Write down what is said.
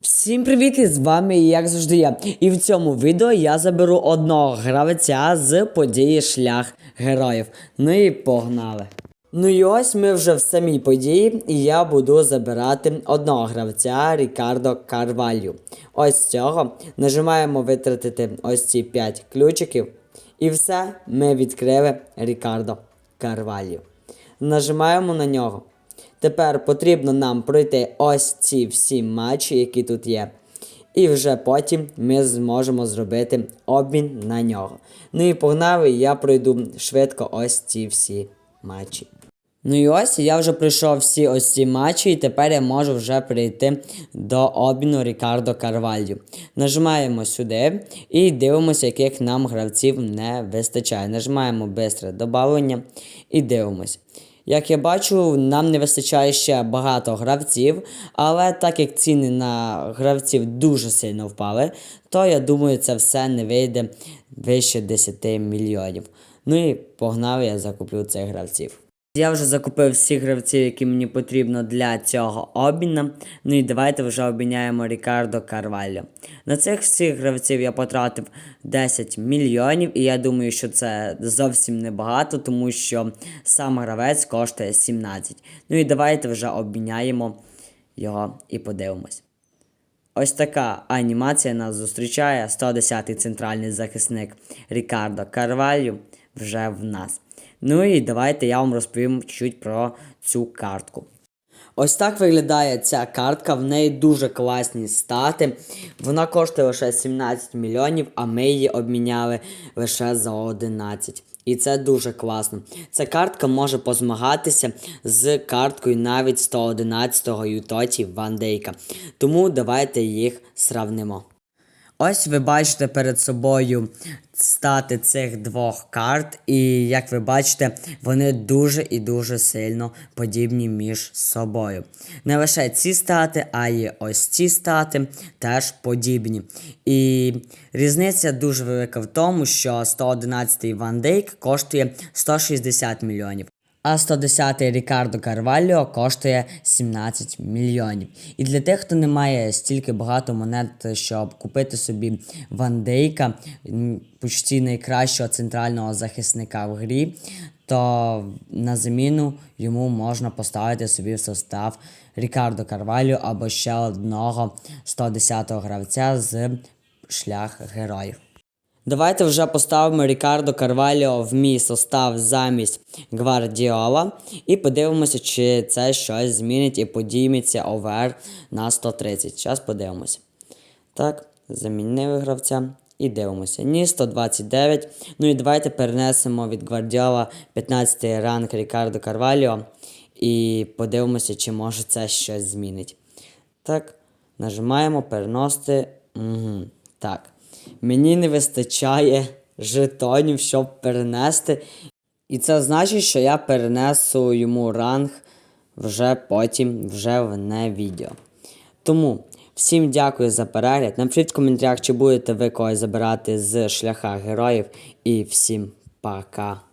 Всім привіт! І з вами як завжди я. І в цьому відео я заберу одного гравця з події шлях героїв. Ну і погнали. Ну і ось ми вже в самій події, і я буду забирати одного гравця Рікардо Карвалью. Ось цього. Нажимаємо витратити ось ці 5 ключиків. І все, ми відкрили Рікардо Карвалью. Нажимаємо на нього. Тепер потрібно нам пройти ось ці всі матчі, які тут є. І вже потім ми зможемо зробити обмін на нього. Ну і погнали, я пройду швидко ось ці всі матчі. Ну і ось я вже пройшов всі ось ці матчі, і тепер я можу вже перейти до обміну Рікардо Карвалью. Нажимаємо сюди і дивимося, яких нам гравців не вистачає. Нажимаємо бистре додавлення і дивимося. Як я бачу, нам не вистачає ще багато гравців, але так як ціни на гравців дуже сильно впали, то я думаю, це все не вийде вище 10 мільйонів. Ну і погнав, я закуплю цих гравців. Я вже закупив всіх гравців, які мені потрібно для цього обміну. Ну і давайте вже обміняємо Рікардо Карвальо. На цих всіх гравців я потратив 10 мільйонів, і я думаю, що це зовсім небагато, тому що сам гравець коштує 17. Ну і давайте вже обміняємо його і подивимось. Ось така анімація нас зустрічає. 110-й центральний захисник Рікардо Карвалью вже в нас. Ну і давайте я вам розповім чуть про цю картку. Ось так виглядає ця картка, в неї дуже класні стати. Вона коштує лише 17 мільйонів, а ми її обміняли лише за 11. І це дуже класно. Ця картка може позмагатися з карткою навіть 111-го Ютоті Ван Дейка. Тому давайте їх сравнимо. Ось ви бачите перед собою стати цих двох карт, і як ви бачите, вони дуже і дуже сильно подібні між собою. Не лише ці стати, а й ось ці стати теж подібні. І різниця дуже велика в тому, що 111-й Ван Дейк коштує 160 мільйонів. А 110-й Рікардо Карваліо коштує 17 мільйонів. І для тих, хто не має стільки багато монет, щоб купити собі Ван Дейка, почти найкращого центрального захисника в грі, то на заміну йому можна поставити собі в состав Рікардо Карваліо або ще одного 110-го гравця з шлях героїв. Давайте вже поставимо Рікардо Карваліо в мій состав замість Гвардіола і подивимося, чи це щось змінить і подійметься ОВР на 130. Зараз подивимося. Так, замінили гравця і дивимося. Ні, 129. Ну і давайте перенесемо від Гвардіола 15 й ранг Рікардо Карваліо і подивимося, чи може це щось змінить. Так, нажимаємо переносити. Угу. Так. Мені не вистачає жетонів, щоб перенести. І це значить, що я перенесу йому ранг вже потім, вже в не відео. Тому всім дякую за перегляд. Напишіть в коментарях, чи будете ви когось забирати з шляха героїв. І всім пока.